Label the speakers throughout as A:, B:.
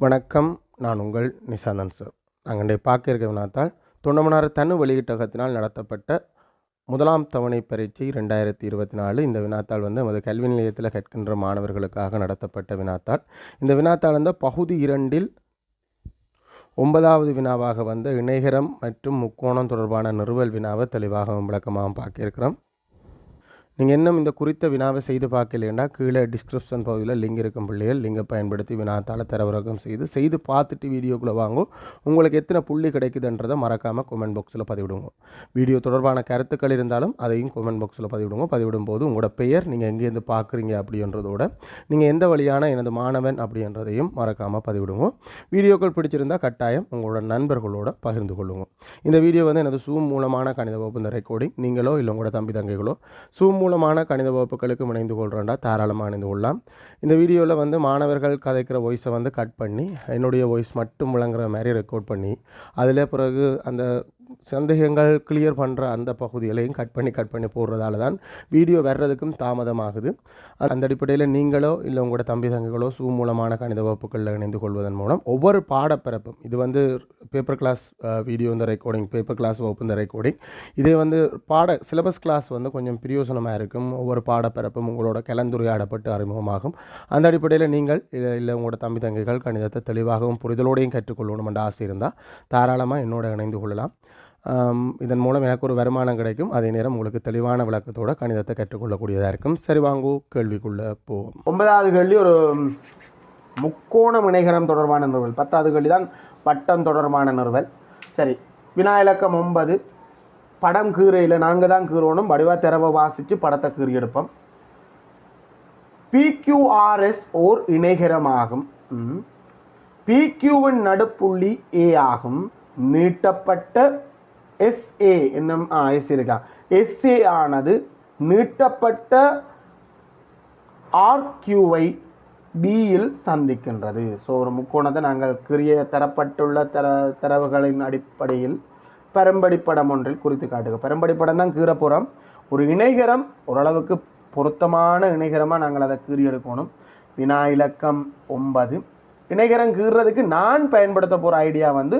A: வணக்கம் நான் உங்கள் நிசாந்தன் சார். நாங்கள் இன்றைய பார்க்க இருக்க வினாத்தால் தொண்டமனார் தனு வெளியீட்டகத்தினால் நடத்தப்பட்ட முதலாம் தவணை பரீட்சை ரெண்டாயிரத்தி இருபத்தி நாலு. இந்த வினாத்தாள் வந்து நமது கல்வி நிலையத்தில் கற்கின்ற மாணவர்களுக்காக நடத்தப்பட்ட வினாத்தாள். இந்த வினாத்தாள் வந்து பகுதி இரண்டில் ஒன்பதாவது வினாவாக வந்த இணைகரம் மற்றும் முக்கோணம் தொடர்பான நிறுவல் வினாவை தெளிவாகவும் விளக்கமாகவும் பார்க்க இருக்கிறோம். நீங்கள் இன்னும் இந்த குறித்த வினாவை செய்து பார்க்கலைன்னா கீழே டிஸ்கிரிப்ஷன் பகுதியில் லிங்க் இருக்கும் பிள்ளைகள் லிங்கை பயன்படுத்தி வினாத்தால் தரவிறக்கம் செய்து செய்து பார்த்துட்டு வீடியோக்குள்ளே வாங்கும் உங்களுக்கு எத்தனை புள்ளி கிடைக்குதுன்றதை மறக்காமல் கமெண்ட் பாக்ஸில் பதிவிடுங்க. வீடியோ தொடர்பான கருத்துக்கள் இருந்தாலும் அதையும் கமெண்ட் பாக்ஸில் பதிவிடுங்க. பதிவிடும் போது உங்களோட பெயர் நீங்கள் எங்கேருந்து பார்க்குறீங்க அப்படின்றதோட நீங்கள் எந்த வழியான எனது மாணவன் அப்படின்றதையும் மறக்காமல் பதிவிடுங்க. வீடியோக்கள் பிடிச்சிருந்தால் கட்டாயம் உங்களோட நண்பர்களோட பகிர்ந்து கொள்ளுங்க. இந்த வீடியோ வந்து எனது சூம் மூலமான கணித வகுப்பு இந்த ரெக்கார்டிங் நீங்களோ இல்லை உங்களோட தம்பி தங்கைகளோ சூம் மூலமான கணித வகுப்புகளுக்கு இணைந்து கொள்கிறோண்டா தாராளமாக இணைந்து கொள்ளலாம். இந்த வீடியோவில் வந்து மாணவர்கள் கதைக்கிற வாய்ஸை வந்து கட் பண்ணி என்னுடைய வாய்ஸ் மட்டும் விளங்குற மாதிரி ரெக்கார்ட் பண்ணி அதில் பிறகு அந்த சந்தேகங்கள் கிளியர் பண்ணுற அந்த பகுதிகளையும் கட் பண்ணி கட் பண்ணி போடுறதால தான் வீடியோ வர்றதுக்கும் தாமதமாகுது. அந்த அடிப்படையில் நீங்களோ இல்லை உங்களோட தம்பி தங்கைகளோ சூ மூலமான கணித வகுப்புகளில் இணைந்து கொள்வதன் மூலம் ஒவ்வொரு பாடப்பிறப்பும் இது வந்து பேப்பர் கிளாஸ் வீடியோ இந்த ரெக்கார்டிங் பேப்பர் கிளாஸ் வகுப்பு இந்த ரெக்கார்டிங் இதே வந்து பாட சிலபஸ் கிளாஸ் வந்து கொஞ்சம் பிரயோசனமாக இருக்கும். ஒவ்வொரு பாடப்பிறப்பும் உங்களோட கலந்துரையாடப்பட்டு அறிமுகமாகும். அந்த அடிப்படையில் நீங்கள் இல்லை இல்லை உங்களோட தம்பி தங்கைகள் கணிதத்தை தெளிவாகவும் புரிதலோடையும் கற்றுக்கொள்ளணும் என்ற ஆசை இருந்தால் தாராளமாக என்னோட இணைந்து கொள்ளலாம். இதன் மூலம் எனக்கு ஒரு வருமானம் கிடைக்கும். அதே நேரம் உங்களுக்கு தெளிவான விளக்கத்தோட கணிதத்தை கற்றுக்கொள்ளக்கூடியதாக இருக்கும். சரி வாங்கு கேள்விக்குள்ளே போவோம்.
B: ஒன்பதாவது கேள்வி ஒரு முக்கோண இணைகரம் தொடர்பான நிறுவல். பத்தாவது கேள்வி தான் பட்டம் தொடர்பான நிறுவல். சரி வினா இலக்கம் ஒன்பது. படம் கீரையில் நாங்கள் தான் கீறணும். வடிவா திறவை வாசித்து படத்தை கீறி எடுப்போம். பிக்யூஆர்எஸ் ஓர் இணைகரமாகும். பிக்யூவின் நடுப்புள்ளி ஏ ஆகும். நீட்டப்பட்ட எஸ்ஏ என்னும் ஆ எஸ் இருக்கா? எஸ்ஏ ஆனது நீட்டப்பட்ட ஆர்கியூவை பியில் சந்திக்கின்றது. ஸோ ஒரு முக்கோணத்தை நாங்கள் கிரிய தரப்பட்டுள்ள தர தரவுகளின் அடிப்படையில் பெரும்படி படம் ஒன்றில் குறித்து காட்டுக பெரும்படி படம் தான் கீறப்புறம். ஒரு இணைகரம் ஓரளவுக்கு பொருத்தமான இணைகரமாக நாங்கள் அதை கீறி எடுக்கணும். வினா இலக்கம் ஒன்பது. இணைகரம் கீறுறதுக்கு நான் பயன்படுத்த போகிற ஐடியா வந்து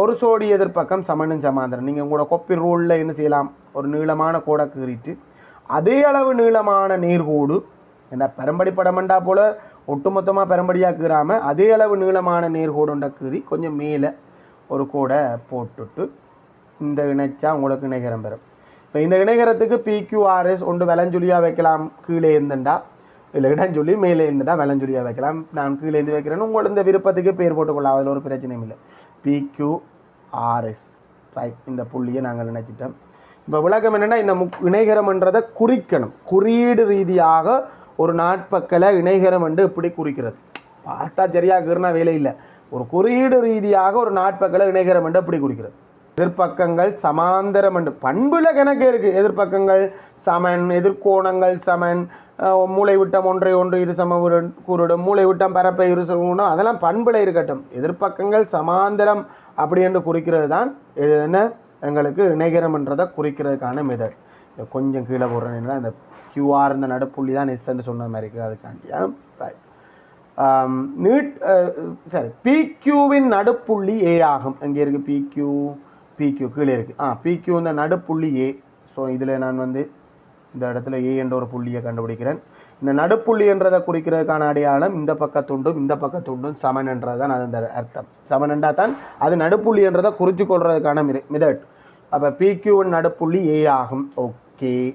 B: ஒரு சோடி எதிர்ப்பக்கம் சமணன் சமாந்திரன் நீங்கள் உங்களோட கொப்பி ரூலில் என்ன செய்யலாம்? ஒரு நீளமான கோடை கீறிட்டு அதே அளவு நீளமான நீர்கூடு என்ன பெரம்படி படமண்டா போல் ஒட்டுமொத்தமாக பெரம்படியாக கீறாமல் அதே அளவு நீளமான நீர்கூடுண்ட கீறி கொஞ்சம் மேலே ஒரு கூடை போட்டுட்டு இந்த இணைச்சா உங்களுக்கு இணைகரம் பெறும். இப்போ இந்த இணைகரத்துக்கு பிக்யூஆர்எஸ் ஒன்று விலஞ்சுலியாக வைக்கலாம் கீழே இருந்துண்டா? இல்லை இடஞ்சொல்லி மேலே இருந்துட்டா விலஞ்சுலியாக வைக்கலாம். நான் கீழே இருந்து வைக்கிறேன்னு உங்களோட இந்த விருப்பத்துக்கு பேர் போட்டுக்கொள்ளலாம் அதில் ஒரு பிரச்சனையும் இல்லை. பிக்யூஆர்எஸ் ரைட் இந்த புள்ளியை நாங்கள் நினச்சிட்டோம் இப்போ விளக்கம் என்னென்னா இந்த முக் இணைகரம்ன்றதை குறிக்கணும். குறியீடு ரீதியாக ஒரு நாட்பக்கலை இணைகரம் என்று இப்படி குறிக்கிறது. பார்த்தா சரியாக கீர்னா வேலை இல்லை. ஒரு குறியீடு ரீதியாக ஒரு நாட்பக்கலை இணைகரம் என்று இப்படி குறிக்கிறது. எதிர்ப்பக்கங்கள் சமாந்தரம் என்று பண்புல கணக்கு இருக்குது எதிர்ப்பக்கங்கள் சமன் எதிர்கோணங்கள் சமன் மூளை விட்டம் ஒன்றை ஒன்று இரு சம கூறிடும். மூளை விட்டம் பரப்பை இரு சமூகம் அதெல்லாம் பண்புல இருக்கட்டும். எதிர்ப்பக்கங்கள் சமாந்தரம் அப்படி என்று குறிக்கிறது தான். இது என்ன? எங்களுக்கு இணைகரம்ன்றதை குறிக்கிறதுக்கான மெதட் கொஞ்சம் கீழே போடுறேன் இந்த கியூஆர் இந்த நடுப்புள்ளி தான் எஸ்ன்னு சொன்ன மாதிரி இருக்குது. அதுக்காண்டியா ரைட் நீட் சாரி. சரி பிக்யூவின் நடுப்புள்ளி ஏ ஆகும். எங்கே இருக்குது பிக்யூ பிக்யூ கீழே இருக்குது ஆ பிக்யூ இந்த நடுப்புள்ளி ஏ ஸோ இதில் நான் வந்து இந்த இடத்துல ஏ என்ற ஒரு புள்ளியை கண்டுபிடிக்கிறேன். இந்த நடுப்புள்ளி என்றதை குறிக்கிறதுக்கான அடையாளம் இந்த பக்கத்துண்டும் இந்த பக்கத்துண்டும் சமன் என்றது தான் அது அந்த அர்த்தம். சமன் என்றால் தான் அது நடுப்புள்ளி என்றதை குறித்து கொள்றதுக்கான மிதட். அப்போ பிக்யூவின் நடுப்புள்ளி ஏ ஆகும். ஓகே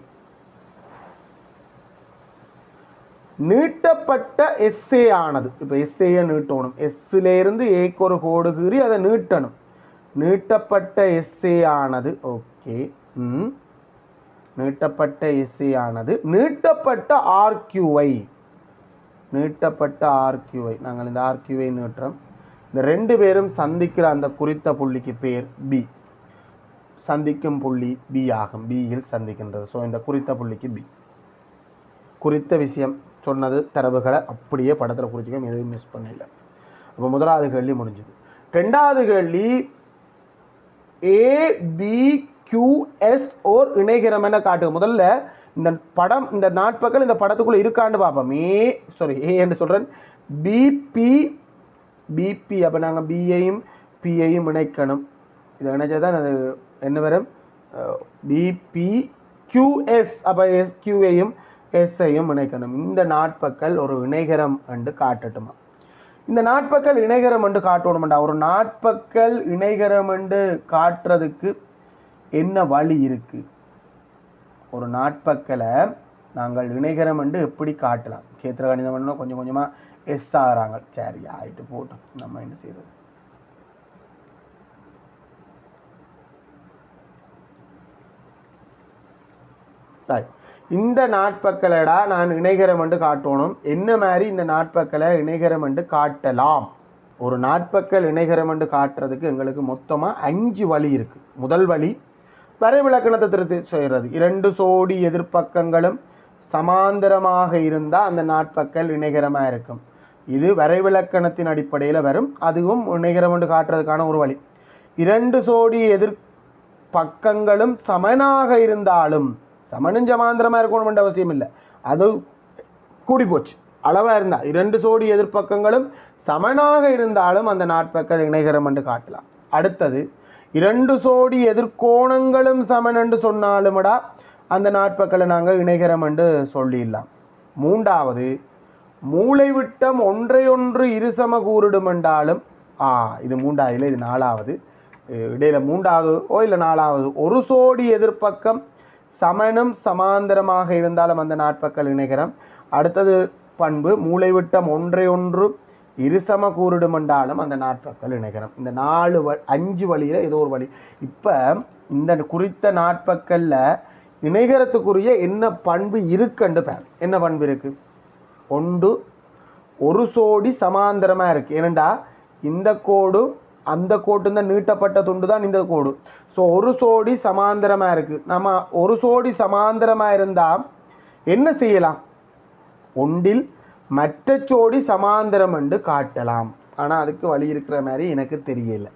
B: நீட்டப்பட்ட எஸ்ஏ ஆனது. இப்போ எஸ்ஏயை நீட்டணும். எஸ்ஸிலேருந்து ஏக்கு ஒரு கோடு கீறி அதை நீட்டணும். நீட்டப்பட்ட எஸ்ஏ ஆனது. ஓகே ம். நீட்டப்பட்ட இசையானது நீட்டப்பட்ட ஆர்கியூவை நீட்டப்பட்ட ஆர்கியூவை நாங்கள் இந்த ஆர்கியூவை நீட்டுறோம். இந்த ரெண்டு பேரும் சந்திக்கிற அந்த குறித்த புள்ளிக்கு பேர் பி சந்திக்கும் புள்ளி பி ஆகும். பியில் சந்திக்கின்றது. ஸோ இந்த குறித்த புள்ளிக்கு பி குறித்த விஷயம் சொன்னது தரவுகளை அப்படியே படத்தில் குறிச்சிக்க எதுவும் மிஸ் பண்ணல. அப்போ முதலாவது கேள்வி முடிஞ்சது. ரெண்டாவது கேள்வி ஏ பி கியூஎஸ் ஓர் இணைகரம் என காட்டுங்க முதல்ல இந்த படம் இந்த நாட்பகல் இந்த படத்துக்குள்ளே இருக்கான்னு பார்ப்போம். ஏ சாரி ஏ என்று சொல்கிறேன் பிபி பிபி அப்போ நாங்கள் பிஐயும் பியையும் இணைக்கணும். இதை இணைச்சா தான் அது என்ன வரும்? பிபி கியூஎஸ் அப்போ எஸ் கியூஏயும் எஸ்ஐயும் இணைக்கணும். இந்த நாட்பக்கள் ஒரு இணைகரம் என்று காட்டட்டுமா? இந்த நாட்பக்கள் இணைகரம் என்று காட்டணுமெண்டா? ஒரு நாட்பக்கள் இணைகரம் என்று காட்டுறதுக்கு என்ன வழி இருக்கு? ஒரு நாட்பக்களை நாங்கள் இணைகரம் என்று எப்படி காட்டலாம்? கேத்திர கணிதம் கொஞ்சம் கொஞ்சமாக எஸ் ஆகிறாங்க சரி ஆயிட்டு போட்டோம். நம்ம என்ன செய்யறது? இந்த நாட்பக்கலடா நான் இணைகரம் என்று காட்டணும். என்ன மாதிரி இந்த நாட்பக்கலை இணைகரம் என்று காட்டலாம்? ஒரு நாட்பக்கள் இணைகரம் என்று காட்டுறதுக்கு எங்களுக்கு மொத்தமாக அஞ்சு வழி இருக்கு. முதல் வழி வரைவிலக்கணத்தை திருத்தி செய்கிறது இரண்டு சோடி எதிர்ப்பக்கங்களும் சமாந்தரமாக இருந்தால் அந்த நாட்பக்கல் இணைகரமாக இருக்கும். இது வரைவிலக்கணத்தின் அடிப்படையில் வரும். அதுவும் இணைகரம் என்று காட்டுறதுக்கான ஒரு வழி. இரண்டு சோடி எதிர் பக்கங்களும் சமனாக இருந்தாலும் சமனும் சமாந்திரமாக இருக்கணும்ன்ற அவசியம் இல்லை. அது கூடி போச்சு. அளவாக இருந்தால் இரண்டு சோடி எதிர்ப்பக்கங்களும் சமனாக இருந்தாலும் அந்த நாட்பக்கள் இணைகரம் என்று காட்டலாம். அடுத்தது இரண்டு சோடி எதிர்கோணங்களும் சமன் என்று சொன்னாலுமடா அந்த நாட்பக்களை நாங்கள் இணைகரம் என்று சொல்லிடலாம். மூன்றாவது மூளைவிட்டம் ஒன்றையொன்று இருசம கூறிடும் என்றாலும் ஆ இது மூன்றாவதுல இது நாலாவது. இடையில் இடையில மூன்றாவது ஓ இல்லை நாலாவது. ஒரு சோடி எதிர்ப்பக்கம் சமனும் சமாந்தரமாக இருந்தாலும் அந்த நாட்பக்கள் இணைகரம் அடுத்தது பண்பு மூளைவிட்டம் ஒன்றையொன்று இருசம கூறிடும் என்றாலும் அந்த நாட்பக்கள் இணைக்கணும் இந்த நாலு வ அஞ்சு வழியில் ஏதோ ஒரு வழி. இப்போ இந்த குறித்த நாட்பக்கல்ல இணைகரத்துக்குரிய என்ன பண்பு இருக்குன்னு பேர். என்ன பண்பு இருக்குது ஒன்று ஒரு சோடி சமாந்தரமாக இருக்குது ஏனண்டா இந்த கோடு அந்த கோட்டு தான் நீட்டப்பட்ட துண்டு தான் இந்த கோடு. ஸோ ஒரு சோடி சமாந்தரமாக இருக்குது நம்ம ஒரு சோடி சமாந்தரமாக இருந்தால் என்ன செய்யலாம்? ஒன்றில் மற்ற சோடி சமாந்தரம் என்று காட்டலாம். ஆனால் அதுக்கு வழி இருக்கிற மாதிரி எனக்கு தெரியல.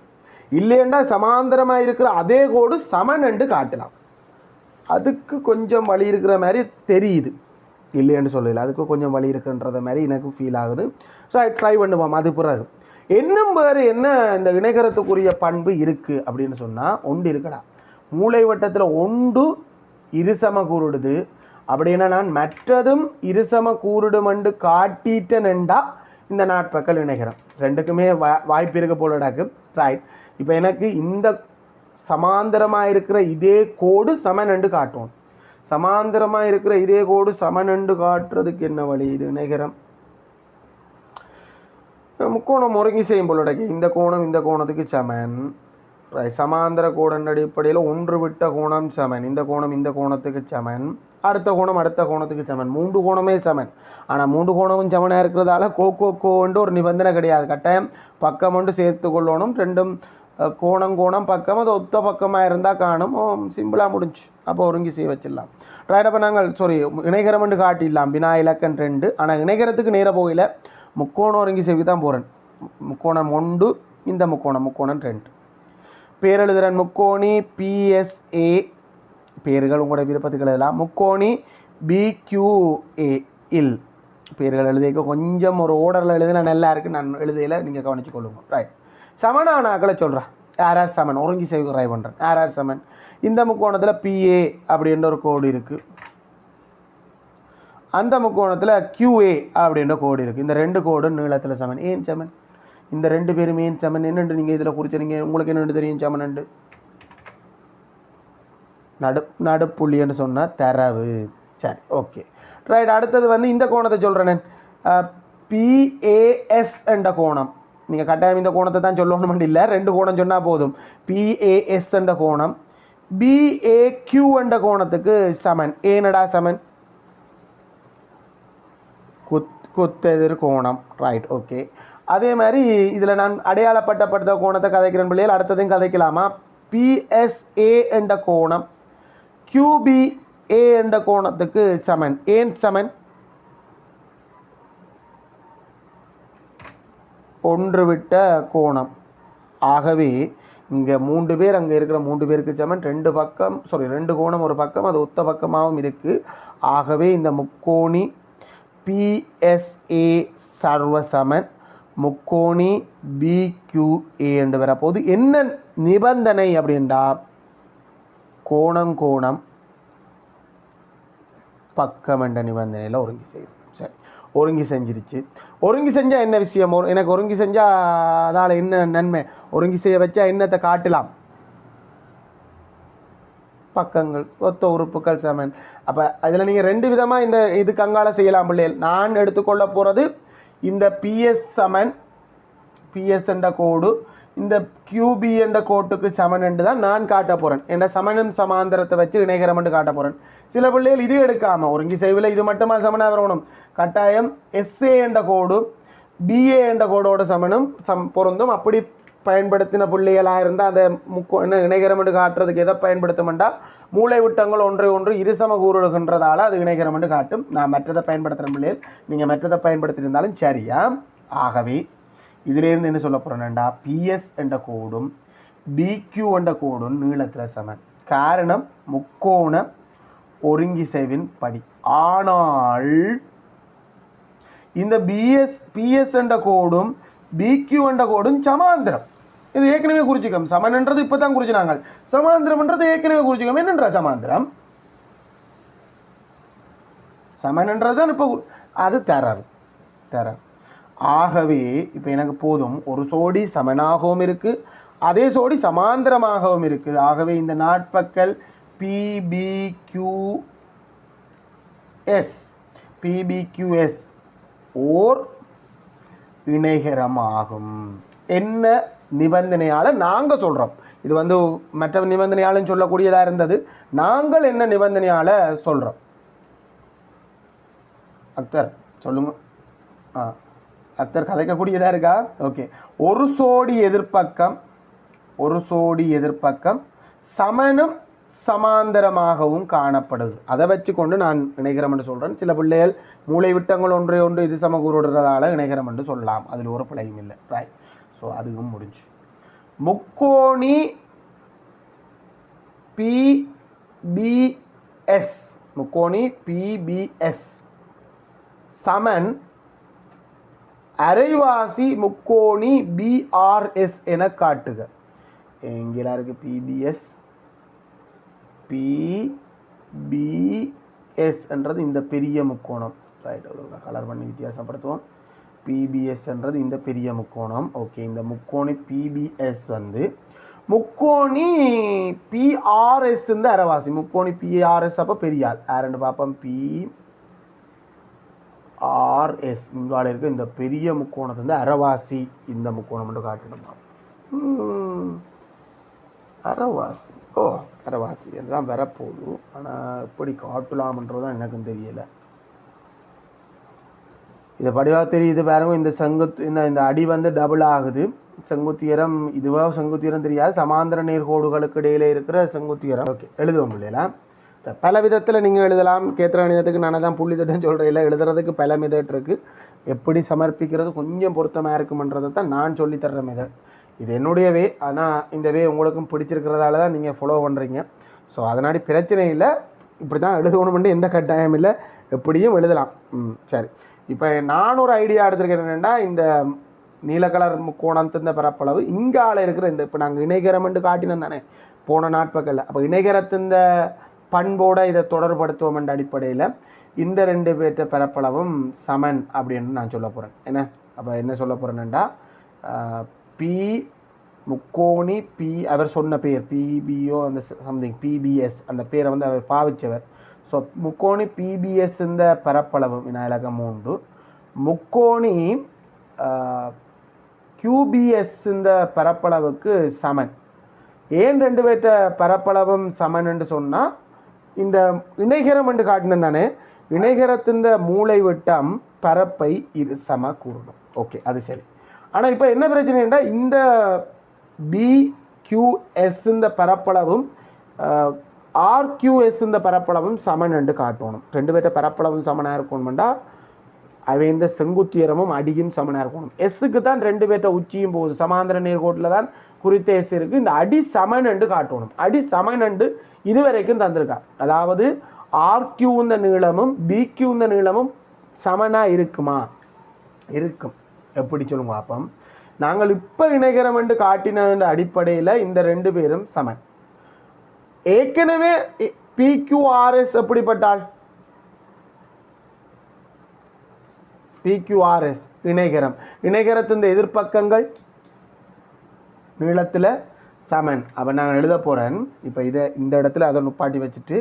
B: இல்லையண்டா சமாந்தரமாக இருக்கிற அதே கோடு சமன் என்று காட்டலாம். அதுக்கு கொஞ்சம் வழி இருக்கிற மாதிரி தெரியுது. இல்லைன்னு சொல்லல. அதுக்கு கொஞ்சம் வழி இருக்குன்றத மாதிரி எனக்கு ஃபீல் ஆகுது. ட்ரை ட்ரை பண்ணுவோம். அது பிறகு. இன்னும் வேறு என்ன இந்த இணைகரத்துக்குரிய பண்பு இருக்குது அப்படின்னு சொன்னால் ஒன்று இருக்கடா. மூளை வட்டத்தில் ஒன்று இருசம கூறுடுது அப்படின்னா நான் மற்றதும் இருசம கூறுடுமண்டு காட்டிட்டேன்டா இந்த நாட்பக்கள் இணைகிறேன் ரெண்டுக்குமே வா வாய்ப்பு இருக்க போலடாக்கு ரைட் இப்போ எனக்கு இந்த சமாந்தரமாக இருக்கிற இதே கோடு சமனண்டு காட்டும் சமாந்தரமாக இருக்கிற இதே கோடு சமனண்டு காட்டுறதுக்கு என்ன வழி? இது இணைகரம் முக்கோணம் முறங்கி செய்யும் போலடக்கு இந்த கோணம் இந்த கோணத்துக்கு சமன். ரைட் சமாந்தர கோடன் அடிப்படையில் ஒன்று விட்ட கோணம் சமன். இந்த கோணம் இந்த கோணத்துக்கு சமன். அடுத்த கோணம் அடுத்த கோணத்துக்கு சமன். மூன்று கோணமே சமன். ஆனால் மூன்று கோணமும் சமனாக இருக்கிறதால கோ கோ கோன்ட்டு ஒரு நிபந்தனை கிடையாது. கட்டாயம் பக்கம் ஒன்று சேர்த்து கொள்ளணும். ரெண்டும் கோணம் கோணம் பக்கம். அது ஒத்த பக்கமாக இருந்தால் காணும். சிம்பிளாக முடிஞ்சு. அப்போ ஒருங்கி செய்ய வச்சிடலாம். ரைட் அப்போ நாங்கள் சாரி இணைகரம்னு காட்டிடலாம். வினா இலக்கன் ரெண்டு. ஆனால் இணைகரத்துக்கு நேர போகல. முக்கோணம் ஒருங்கி செய்ய தான் போகிறேன் முக்கோணம் ஒன்று இந்த முக்கோணம் முக்கோணம் ரெண்டு. பேரெழுதுறன் முக்கோணி பிஎஸ்ஏ பேர்கள் உங்களோட விருப்பத்துக்கள் எழுதலாம் முக்கோணி பிக்யூஏ இல் பேர்கள் எழுதிக்க கொஞ்சம் ஒரு ஓர்டரில் எழுதினா நல்லா இருக்கு. நான் எழுதையில் நீங்கள் கவனிச்சு கொள்ளுங்க. ரைட் சமனானாக்களை சொல்கிறேன் ஆர் ஆர் சமன்? ஒருங்கி சேவை ட்ரை பண்ணுறேன் ஆர் ஆர் சமன்? இந்த முக்கோணத்தில் பிஏ அப்படின்ற ஒரு கோடு இருக்குது அந்த முக்கோணத்தில் கியூஏ அப்படின்ற கோடு இருக்குது இந்த ரெண்டு கோடு நீளத்தில் சமன். ஏன் சமன்? இந்த ரெண்டு பேரும் ஏன் சமன்? என்னென்று நீங்கள் இதில் குறிச்சிருங்க உங்களுக்கு என்னென்று தெரியும்? சமனண்டு நடு நடுப்புள்ளின்னு சொன்னால் தரவு. சரி ஓகே ரைட் அடுத்தது வந்து இந்த கோணத்தை சொல்கிறேன் பிஏஎஸ் என்ற கோணம். நீங்கள் கட்டாயம் இந்த கோணத்தை தான் சொல்லணும்னு இல்லை ரெண்டு கோணம் சொன்னால் போதும். பிஏஎஸ் என்ற கோணம். பிஏக்யூ என்ற கோணத்துக்கு சமன். ஏனடா சமன்? குத் குத்தெதிர் கோணம். ரைட் ஓகே அதே மாதிரி இதில் நான் அடையாளப்பட்டப்படுத்த கோணத்தை கதைக்கிறேன் பிள்ளைகள் அடுத்ததையும் கதைக்கலாமா? பிஎஸ்ஏ என்ற கோணம். QBA என்ற கோணத்துக்கு சமன். ஏன் சமன்? ஒன்று விட்ட கோணம். ஆகவே இங்கே மூன்று பேர் அங்கே இருக்கிற மூன்று பேருக்கு சமன். ரெண்டு பக்கம் சாரி ரெண்டு கோணம் ஒரு பக்கம் அது ஒத்த பக்கமாகவும் இருக்குது ஆகவே இந்த முக்கோணி பிஎஸ்ஏ சர்வசமன் முக்கோணி பிக்யூஏ என்று வரப்போது என்ன நிபந்தனை அப்படின்டா கோணம் கோணம் பக்கம் என்ற நிபந்தனையில் ஒருங்கி செய்யும் சரி ஒருங்கி செஞ்சிருச்சு. ஒருங்கி செஞ்சால் என்ன விஷயம்? எனக்கு ஒருங்கி செஞ்சால் அதால் என்ன நன்மை? ஒருங்கி செய்ய வச்சா என்னத்தை காட்டலாம்? பக்கங்கள் ஒத்த உறுப்புகள் சமன். அப்போ அதில் நீங்கள் ரெண்டு விதமாக இந்த இது கங்கால செய்யலாம் பிள்ளைகள். நான் எடுத்துக்கொள்ள போகிறது இந்த பிஎஸ் சமன் பிஎஸ் என்ற கோடு இந்த கியூபி என்ற கோட்டுக்கு சமன் என்று தான் நான் காட்ட போகிறேன் என்ற சமனும் சமாந்தரத்தை வச்சு இணைகரம் என்று காட்ட போகிறேன் சில பிள்ளைகள் இது எடுக்காமல் ஒருங்கி செய்வில் இது மட்டுமா சமனாக வரணும்? கட்டாயம் எஸ்ஏ என்ற கோடு பிஏ என்ற கோடோட சமனும் சம் பொருந்தும். அப்படி பயன்படுத்தின பிள்ளைகளாக இருந்தால் அதை முக்கோ என்ன இணைகரம் என்று காட்டுறதுக்கு எதை பயன்படுத்தமெண்டா மூளை விட்டங்கள் ஒன்றை ஒன்று இருசம கூறுகின்றதால அது இணைகரம் என்று காட்டும். நான் மற்றதை பயன்படுத்துகிற பிள்ளைகள் நீங்கள் மற்றதை பயன்படுத்தியிருந்தாலும் சரியா? ஆகவே இதிலேருந்து என்ன சொல்ல போகிறேன்டா பிஎஸ் என்ற கோடும் பிக்யூ என்ற கோடும் நீளத்தில் சமன். காரணம் முக்கோண ஒருங்கிசைவின் படி. ஆனால் இந்த பிஎஸ் பிஎஸ் என்ற கோடும் பிக்யூ என்ற கோடும் சமாந்திரம். இது ஏற்கனவே குறிச்சிக்கம். சமன்ன்றது இப்போ தான் குறிச்சினாங்க சமாந்திரம்ன்றது ஏற்கனவே குறிச்சிக்கம். என்னன்றா சமாந்திரம்? சமன்ன்றது தான் இப்போ அது தராது தராது ஆகவே இப்போ எனக்கு போதும். ஒரு சோடி சமனாகவும் இருக்குது அதே சோடி சமாந்திரமாகவும் இருக்குது ஆகவே இந்த நாட்பக்கல் பிபிக்யூஎஸ் பிபிக்யூஎஸ் ஓர் இணைகரமாகும். என்ன நிபந்தனையால் நாங்கள் சொல்கிறோம் இது வந்து மற்ற நிபந்தனையாலும் சொல்லக்கூடியதாக இருந்தது. நாங்கள் என்ன நிபந்தனையால் சொல்கிறோம் அக்தர் சொல்லுங்கள் ஆ. அத்தர் கதைக்கக்கூடியதாக இருக்கா? ஓகே. ஒரு சோடி எதிர்ப்பக்கம் ஒரு சோடி எதிர்ப்பக்கம் சமனும் சமாந்தரமாகவும் காணப்படுது. அதை வச்சுக்கொண்டு நான் இணைகரம் என்று சொல்கிறேன் சில பிள்ளைகள் மூளை விட்டங்கள் ஒன்றை ஒன்று இது சமகூறுறதால இணைகரம் என்று சொல்லலாம். அதில் ஒரு பிழையும் இல்லை. ரைட் ஸோ அதுவும் முடிஞ்சு. முக்கோணி பிபிஎஸ் முக்கோணி பிபிஎஸ் சமன் அரைவாசி முக்கோணி பிஆர்எஸ் என காட்டுக. எங்கேலாம் இருக்குது பிபிஎஸ் பிபிஎஸ்ன்றது இந்த பெரிய முக்கோணம். ரைட் கலர் பண்ணி வித்தியாசப்படுத்துவோம். பிபிஎஸ் என்றது இந்த பெரிய முக்கோணம். ஓகே இந்த முக்கோணி பிபிஎஸ் வந்து முக்கோணி பிஆர்எஸ் இந்த அரைவாசி. முக்கோணி பிஆர்எஸ் அப்போ பெரியாள் ஆரண்டு பார்ப்போம் பி ஆர்எஸ் இங்கால இருக்க இந்த பெரிய முக்கோணத்தை வந்து அரவாசி இந்த முக்கோணம் மட்டும் காட்டணுமா அரவாசி ஓ அரைவாசி இதுதான் வரப்போகுது. ஆனால் எப்படி காட்டலாம்ன்றது தான் எனக்கும் தெரியலை. இது படிவாக தெரியுது பாருங்க. இந்த செங்குத்து இந்த இந்த அடி வந்து டபுள் ஆகுது. செங்குத்தியரம் இதுவாக செங்குத்தியரம் தெரியாது. சமாந்தர நேர்கோடுகளுக்கு இடையில இருக்கிற செங்குத்தியரம். ஓகே எழுதுவோம் இல்லையா பல விதத்தில் நீங்கள் எழுதலாம். கேத்திராணியத்துக்கு நான் தான் புள்ளி திட்டம் சொல்கிறேன் இல்லை எழுதுறதுக்கு பல மெதட் இருக்குது எப்படி சமர்ப்பிக்கிறது கொஞ்சம் பொருத்தமாக இருக்குமன்றதை தான் நான் சொல்லித்தர்ற மெதட் இது என்னுடைய வே ஆனால் இந்த வே உங்களுக்கும் பிடிச்சிருக்கிறதால தான் நீங்கள் ஃபாலோ பண்ணுறீங்க ஸோ அதனாடி பிரச்சனை இல்லை. இப்படி தான் எழுதணும்னு எந்த கட்டாயம் இல்லை. எப்படியும் எழுதலாம். ம் சரி. இப்போ நான் ஒரு ஐடியா எடுத்திருக்கேன் என்னென்னா இந்த நீல கலர் தந்த பரப்பளவு இங்கால இருக்கிற இந்த இப்போ நாங்கள் இணைகரம்னு காட்டினோம் தானே. போன நாட்பக்கல்ல அப்போ இணைகரத்தின் பண்போடு இதை தொடர்படுத்துவோம் என்ற அடிப்படையில் இந்த ரெண்டு பேர்த்த பரப்பளவும் சமன் அப்படின்னு நான் சொல்ல போகிறேன் என்ன? அப்போ என்ன சொல்ல போகிறேன்னா பி முக்கோணி பி அவர் சொன்ன பேர் பிபிஓ அந்த சம்திங் பிபிஎஸ் அந்த பேரை வந்து அவர் பாவிச்சவர். ஸோ முக்கோணி பிபிஎஸ் இந்த பரப்பளவு விநாயகம் மூன்று முக்கோணி கியூபிஎஸ் இந்த பரப்பளவுக்கு சமன். ஏன் ரெண்டு பேர்கிட்ட பரப்பளவும் சமன் என்று சொன்னால் இந்த இணைகரம் என்று காட்டினது தானே? இணைகரத்தின் மூளை விட்டம் பரப்பை இது சம கூறணும் ஓகே அது சரி. ஆனால் இப்போ என்ன பிரச்சனைன்னா இந்த பி கியூஎஸ் இந்த பரப்பளவும் ஆர்கியூஎஸ் இந்த பரப்பளவும் சமன் என்று காட்டணும். ரெண்டு பேர்ட்ட பரப்பளவும் சமனாக இருக்கணும்டா அவை இந்த செங்குத்துயரமும் அடியும் சமனாக இருக்கணும். எஸ்ஸுக்கு தான் ரெண்டு பேர்ட்ட உச்சியும் போகுது. சமாந்திர நேர்கோட்டில் தான் குறித்த இந்த அடி சமன் என்று காட்டணும். அடி சமன் என்று இதுவரைக்கும் தந்திருக்கா. அதாவது ஆர்கியூந்த நீளமும் பிக்யூந்த நீளமும் சமனாக இருக்குமா? இருக்கும். எப்படி சொல்லுங்க அப்போ நாங்கள் இப்போ இணைகரம் என்று காட்டினது அடிப்படையில் இந்த ரெண்டு பேரும் சமன். ஏற்கனவே பிக்யூஆர்எஸ் எப்படிப்பட்டால்? பிக்யூஆர்எஸ் இணைகரம் இணைகரத்தின் எதிர்ப்பக்கங்கள் நீளத்தில் சமன் அப்போ நான் எழுத போகிறேன் இப்போ இதை இந்த இடத்துல அதை நுப்பாட்டி வச்சுட்டு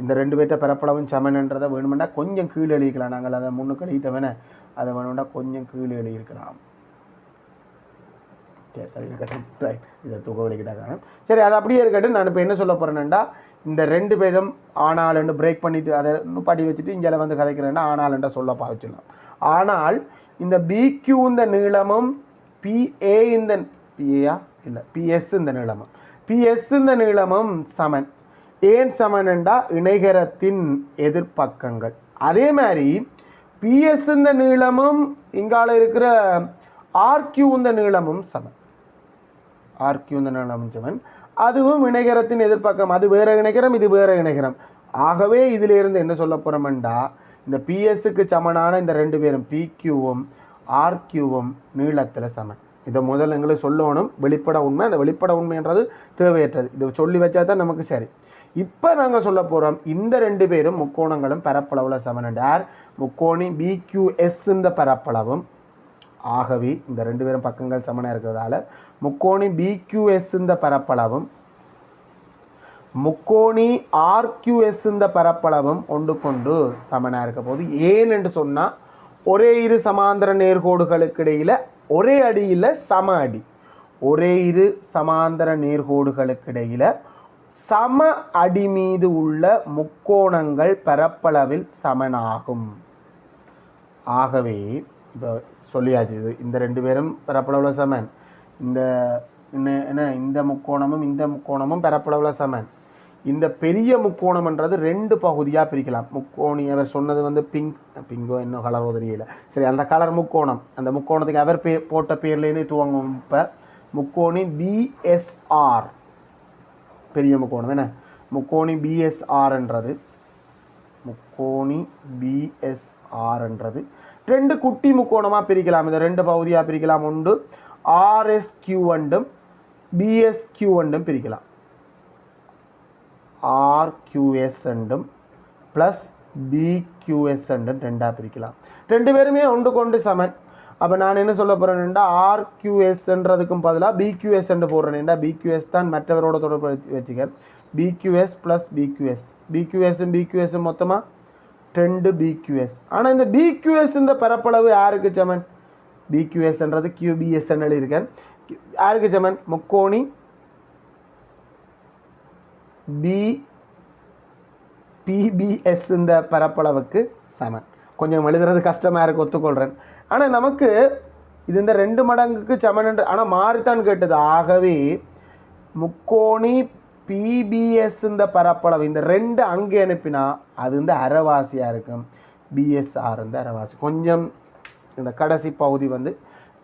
B: இந்த ரெண்டு பேர்கிட்ட பரப்பளவும் சமன்ன்றதை வேணுமெண்டா கொஞ்சம் கீழே எழுதிக்கலாம். நாங்கள் அதை முன்னுக்கு எழுதிட்டவன அதை வேணுமெண்டா கொஞ்சம் கீழே எழுதியிருக்கலாம். சரி ரைட் இதை தூக்க வெளிக்கிட்டாங்க சரி அது அப்படியே இருக்கட்டும். நான் இப்போ என்ன சொல்ல போகிறேன்னா இந்த ரெண்டு பேரும் ஆனால்னு பிரேக் பண்ணிவிட்டு அதை நுப்பாட்டி வச்சுட்டு இங்கே வந்து கதைக்கிறேன்னா ஆனால்ன்ற சொல்ல பாவிச்சிடலாம் ஆனால் இந்த பிக்யூ இந்த நீளமும் பிஏ இந்த பிஏயா இல்லை பிஎஸ் இந்த நீளமும். பிஎஸ் இந்த நீளமும் சமன். ஏன் சமன்ண்டா இணைகரத்தின் எதிர்ப்பக்கங்கள். அதே மாதிரி பிஎஸ் இந்த நீளமும் இங்கால இருக்கிற ஆர்கியூ இந்த நீளமும் சமன். ஆர்கியூ இந்த நீளமும் சமன். அதுவும் இணைகரத்தின் எதிர்ப்பக்கம். அது வேற இணைகரம் இது வேற இணைகரம். ஆகவே இதிலிருந்து என்ன சொல்ல போறோம்டா இந்த பிஎஸ்க்கு சமனான இந்த ரெண்டு பேரும் பிக்யூவும் ஆர்கியூவும் நீளத்தில் சமன். இதை முதல்ல எங்களுக்கு சொல்லணும். வெளிப்பட உண்மை அந்த வெளிப்பட உண்மைன்றது தேவையற்றது. இதை சொல்லி வச்சா தான் நமக்கு சரி. இப்போ நாங்கள் சொல்ல போகிறோம் இந்த ரெண்டு பேரும் முக்கோணங்களும் பரப்பளவில் சமன். ஆர் முக்கோணி பிக்யூஎஸ் இந்த பரப்பளவும். ஆகவே இந்த ரெண்டு பேரும் பக்கங்கள் சமனாக இருக்கிறதால முக்கோணி பிக்யூஎஸ் இந்த பரப்பளவும் முக்கோணி ஆர்கியூஎஸ் இந்த பரப்பளவும் ஒன்று கொண்டு சமனாக இருக்க போது ஏன் என்று சொன்னால் ஒரே இரு சமாந்தர நேர்கோடுகளுக்கு இடையில் ஒரே அடியில் சம அடி. ஒரே இரு சமாந்தர நேர்கோடுகளுக்கிடையில் சம அடி மீது உள்ள முக்கோணங்கள் பரப்பளவில் சமனாகும். ஆகவே இப்போ சொல்லியாச்சு இது இந்த ரெண்டு பேரும் பரப்பளவில் சமன். இந்த என்ன- என்ன இந்த முக்கோணமும் இந்த முக்கோணமும் பரப்பளவில் சமன். இந்த பெரிய முக்கோணம்ன்றது ரெண்டு பகுதியாக பிரிக்கலாம். முக்கோணி அவர் சொன்னது வந்து பிங்க் பிங்கோ இன்னும் கலரோ தெரியல. சரி அந்த கலர் முக்கோணம். அந்த முக்கோணத்துக்கு அவர் பே போட்ட பேர்லேருந்து துவங்கும் இப்போ. முக்கோணி பிஎஸ்ஆர் பெரிய முக்கோணம் என்ன? முக்கோணி பிஎஸ்ஆர்ன்றது முக்கோணி பிஎஸ்ஆர்ன்றது ரெண்டு குட்டி முக்கோணமாக பிரிக்கலாம். இந்த ரெண்டு பகுதியாக பிரிக்கலாம் உண்டு. ஆர்எஸ்கியூ அண்டும் பிஎஸ்கியூ அண்டும் பிரிக்கலாம். ஆர்கியூஎஸ் என்றும் ப்ளஸ் பிக்யூஎஸ் என்றும் ரெண்டாக பிரிக்கலாம் ரெண்டு பேருமே ஒன்று கொண்டு சமன் அப்போ நான் என்ன சொல்ல போகிறேன்டா ஆர்கியூஎஸ்ன்றதுக்கும் பதிலாக பிக்யூஎஸ் என்று போடுறேன்டா பிக்யூஎஸ் தான் மற்றவரோட தொடர்பு வச்சுக்க பிக்யூஎஸ் ப்ளஸ் பிக்யூஎஸ் பிக்யூஎஸும் பிக்யூஎஸும் மொத்தமாக ரெண்டு பிக்யூஎஸ் ஆனால் இந்த பிக்யூஎஸ் இந்த பரப்பளவு யாருக்கு சமன் பிக்யூஎஸ்ன்றது கியூபிஎஸ் எழுதியிருக்கேன் யாருக்கு சமன் முக்கோணி பி பிபிஎஸ் இந்த பரப்பளவுக்கு சமன். கொஞ்சம் எழுதுறது கஷ்டமாக இருக்கு ஒத்துக்கொள்கிறேன் ஆனால் நமக்கு இது இந்த ரெண்டு மடங்குக்கு சமன் என்று ஆனால் மாறித்தான் கேட்டது. ஆகவே முக்கோணி பிபிஎஸ் இந்த பரப்பளவு இந்த ரெண்டு அங்கே அனுப்பினா அது இந்த அறவாசியாக இருக்கும். பிஎஸ்ஆர் இந்த அறவாசி கொஞ்சம் இந்த கடைசி பகுதி வந்து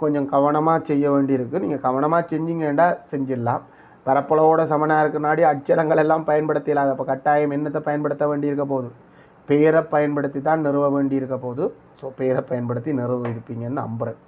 B: கொஞ்சம் கவனமாக செய்ய வேண்டியிருக்கு. நீங்கள் கவனமாக செஞ்சீங்கன்னா செஞ்சிடலாம். பரப்பளவோட சமனாக இருக்கனாடி அச்சரங்கள் எல்லாம் பயன்படுத்தலாம் அப்போ கட்டாயம் என்னத்தை பயன்படுத்த வேண்டியிருக்க போகுது? பேரை பயன்படுத்தி தான் நிறுவ வேண்டியிருக்க போகுது. ஸோ பேரை பயன்படுத்தி நிறுவ இருப்பீங்கன்னு நம்புகிறேன்